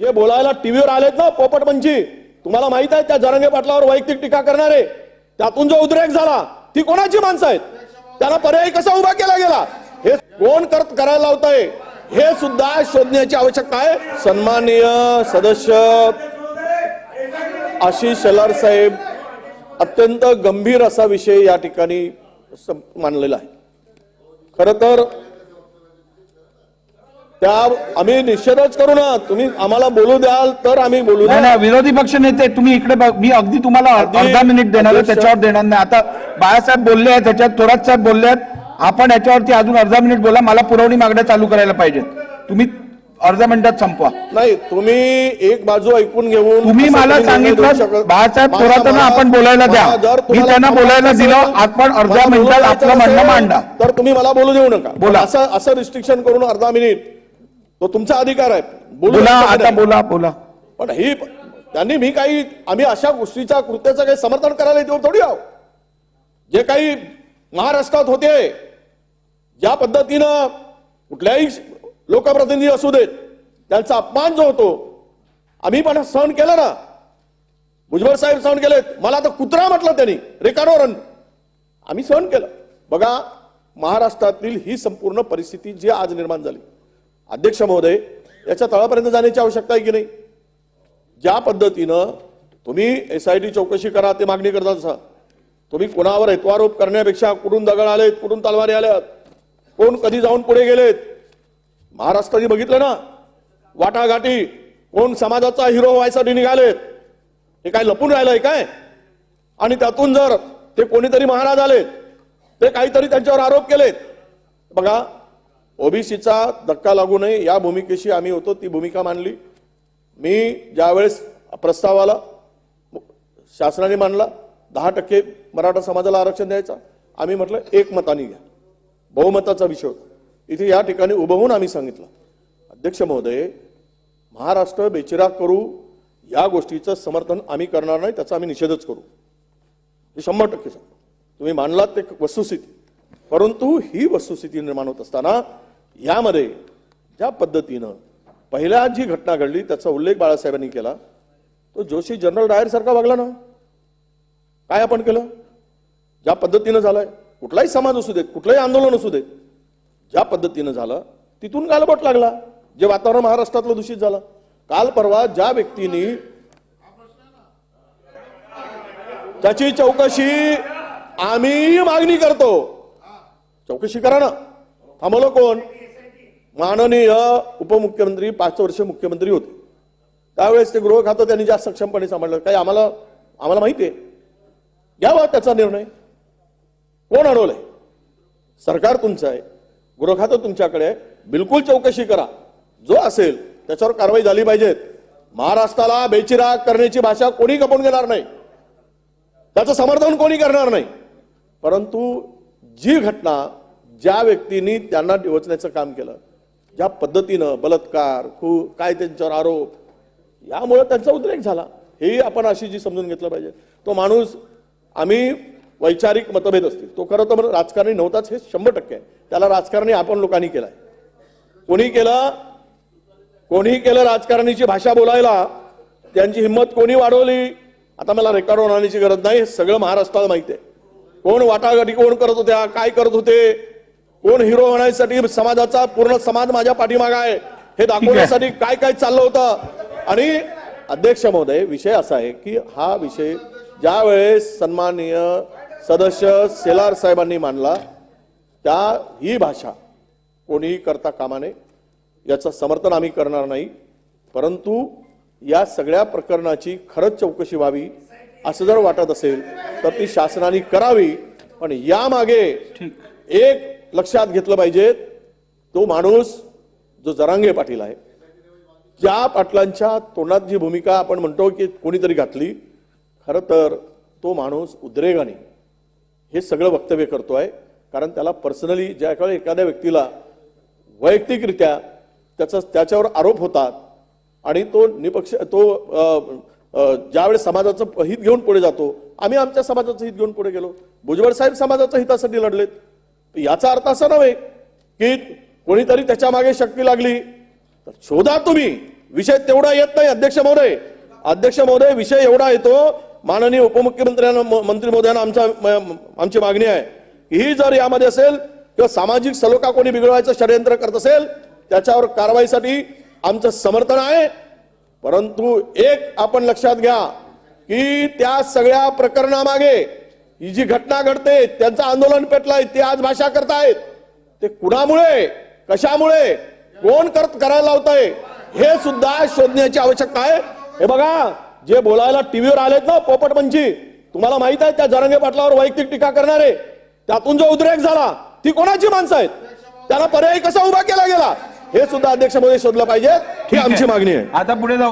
जे बोलायला टीव्हीवर आलेत ना पोपटपंची तुम्हाला माहीत आहे त्या जरंगे पाटलावर वैयक्तिक टीका करणारे? त्यातून जो उद्रेक झाला ती कोणाची माणसं आहेत? त्याला पर्याय कसा उभा केला गेला? हे कोण करत करायला लावताय? हे सुद्धा शोधण्याची आवश्यकता आहे. सन्माननीय सदस्य आशिष शेलार साहेब अत्यंत गंभीर असा विषय या ठिकाणी मानलेला आहे. खर तर त्या आम्ही निषेधच करू ना. तुम्ही आम्हाला बोलू द्याल तर आम्ही बोलू नाही द्या नाही विरोधी पक्ष नेते तुम्ही इकडे बघ मी अगदी तुम्हाला अर्धा मिनिट देणार आहे त्याच्यावर देणार नाही. आता बाळासाहेब बोलले आहेत त्याच्यात थोरात साहेब बोलले आहेत. आपण याच्यावरती अजून अर्धा मिनिट बोला मला पुरवणी मागण्या चालू करायला पाहिजेत. तुम्ही अर्ध्या मिनिटात संपवा. नाही तुम्ही एक बाजू ऐकून घेऊन तुम्ही असं मला काही निर्णय देऊ सांगितलं शकत- बाळासाहेब मला- थोरातांना मला- आपण बोलायला द्या. मला जर मी तुम्हाला त्यांना थांबायचं बोलायला असेल दिलं आपण अर्ध्या मला मिनिटात आपलं म्हणणं मांडा. तर तुम्ही मला बोलू देऊ नका. बोला. असं असं रिस्ट्रिक्शन करून अर्धा मिनिट. तो तुमचा अधिकार आहे. बोलू आता. बोला बोला. पण ही त्यांनी मी काही आम्ही अशा गोष्टीच्या कृत्याचं काही समर्थन करायला येतो थोडी आहो जे काही महाराष्ट्रात होते ज्या पद्धतीनं कुठल्याही लोकप्रतिनिधी असू देत त्यांचा अपमान जो होतो आम्ही पण सहन केला ना. भुजबळ साहेब सहन केलेत. मला आता कुत्रा म्हटलं त्यांनी रेकॉर्डवर आम्ही सहन केलं. बघा महाराष्ट्रातील ही संपूर्ण परिस्थिती जी आज निर्माण झाली. अध्यक्ष महोदय याच्या तळापर्यंत जाण्याची आवश्यकता आहे की नाही? ज्या पद्धतीनं तुम्ही एस आय टी चौकशी करा ते मागणी करता असा तुम्ही कोणावर हेत्वारोप करण्यापेक्षा कुठून दगड आलेत कुठून तलवारी आल्यात कोण कधी जाऊन पुढे गेलेत? महाराष्ट्राने बघितलं ना वाटाघाटी कोण समाजाचा हिरो व्हायसाठी निघालेत? हे काय लपून राहिलंय काय? आणि त्यातून जर ते कोणीतरी महाराज आलेत ते काहीतरी त्यांच्यावर आरोप केलेत. बघा ओबीसीचा धक्का लागू नये या भूमिकेशी आम्ही होतो ती भूमिका मांडली. मी ज्यावेळेस प्रस्तावाला शासनाने मांडला दहा टक्के मराठा समाजाला आरक्षण द्यायचा आम्ही म्हटलं एक मताने घ्या. बहुमताचा विषय होता. इथे या ठिकाणी उभं होऊन आम्ही सांगितलं अध्यक्ष महोदय महाराष्ट्र बेचिराग करू या गोष्टीचं समर्थन आम्ही करणार नाही त्याचा आम्ही निषेधच करू. हे शंभर टक्के सांगतो. तुम्ही मांडलात ते वस्तुस्थिती. परंतु ही वस्तुस्थिती निर्माण होत असताना यामध्ये ज्या पद्धतीनं पहिल्या जी घटना घडली त्याचा उल्लेख बाळासाहेबांनी केला तो जोशी जनरल डायर सारखा वागला ना? काय आपण केलं? ज्या पद्धतीनं झालंय कुठलाही समाज असू देत कुठलंही आंदोलन असू देत ज्या पद्धतीनं झालं तिथून गालबोट लागला जे वातावरण महाराष्ट्रातलं दूषित झालं. काल परवा ज्या व्यक्तीनी त्याची चौकशी आम्ही मागणी करतो. चौकशी करा ना. थांबवलं कोण? माननीय उपमुख्यमंत्री पाच वर्ष मुख्यमंत्री होते. त्यावेळेस ते गृह खातं त्यांनी जास्त सक्षमपणे सांभाळलं. काही आम्हाला आम्हाला माहिती आहे? घ्यावा त्याचा निर्णय. कोण अडवलंय? सरकार तुमचं आहे. गृह खातं तुमच्याकडे आहे. बिलकुल चौकशी करा. जो असेल त्याच्यावर कारवाई झाली पाहिजेत. महाराष्ट्राला बेचिराग करण्याची भाषा कोणी गपून घेणार नाही. त्याचं समर्थन कोणी करणार नाही. परंतु जी घटना ज्या व्यक्तींनी त्यांना डिवचण्याचं काम केलं ज्या पद्धतीनं बलात्कार खू काय त्यांच्यावर आरोप यामुळे त्यांचा उद्रेक झाला. हेही आपण अशी जी समजून घेतलं पाहिजे. तो माणूस आम्ही वैचारिक मतभेद असतील. तो खरं तर राजकारणी नव्हताच हे शंभर टक्के आहे. त्याला राजकारणी आपण लोकांनी केलाय. कोणी केलं कोणी केलं राजकारणीची भाषा बोलायला त्यांची हिंमत कोणी वाढवली? आता मला रेकॉर्ड होण्याची गरज नाही हे सगळं महाराष्ट्राला माहिती आहे. कोण वाटाघाटी कोण करत होत्या काय करत होते? कोण हिरो होण्यासाठी समाजाचा पूर्ण समाज माझ्या पाठीमागा आहे हे दाखवण्यासाठी काय काय चाललं होतं? आणि अध्यक्ष महोदय विषय असा आहे की हा विषय ज्या वेळेस सन्माननीय सदस्य सेलार साहेबांनी मांडला त्या ही भाषा कोणीही करता कामा नये याचं समर्थन आम्ही करणार नाही. परंतु या सगळ्या प्रकरणाची खरंच चौकशी व्हावी असं जर वाटत असेल तर ती शासनाने करावी. पण यामागे एक लक्षात घेतलं पाहिजे तो माणूस जो जरांगे पाटील आहे ज्या पाटलांच्या तोंडात जी भूमिका आपण म्हणतो की कोणीतरी घातली खरं तर तो माणूस उद्रेगाने हे सगळं वक्तव्य करतो आहे कारण त्याला पर्सनली ज्या काळी एखाद्या व्यक्तीला वैयक्तिकरित्या त्याचा त्याच्यावर आरोप होतात आणि तो निपक्ष तो ज्यावेळेस समाजाचं हित घेऊन पुढे जातो आम्ही आमच्या समाजाचं हित घेऊन पुढे गेलो. भुजबळ साहेब समाजाच्या हितासाठी लढलेत. याचा अर्थ असा नव्हे की कोणीतरी त्याच्यामागे शक्ती लागली. तर शोधा तुम्ही. विषय तेवढा येत नाही अध्यक्ष महोदय. अध्यक्ष महोदय विषय एवढा येतो माननीय उपमुख्यमंत्र्यांना म- मंत्री महोदयांना आमचा आमची मागणी आहे की ही जर यामध्ये असेल किंवा सामाजिक सलोखा कोणी बिघडवायचं षडयंत्र करत असेल त्याच्यावर कारवाईसाठी आमचं समर्थन आहे. परंतु एक आपण लक्षात घ्या की त्या सगळ्या प्रकरणामागे ही जी घटना घडते त्यांचं आंदोलन पेटलंय ते आज भाषा करतायत. ते कुणामुळे कशामुळे कोण करत करायला लावतंय हे सुद्धा शोधण्याची आवश्यकता आहे. हे बघा जे बोलायला टीव्हीवर आलेत ना पोपट पंची तुम्हाला माहीत आहे त्या जरंगे पाटलावर वैयक्तिक टीका करणारे त्यातून जो उद्रेक झाला ती कोणाची माणसं आहेत? त्यांना पर्याय कसा उभा केला गेला? हे सुद्धा अध्यक्षमध्ये शोधलं पाहिजे. ही आमची मागणी आहे. आता पुढे जाऊ.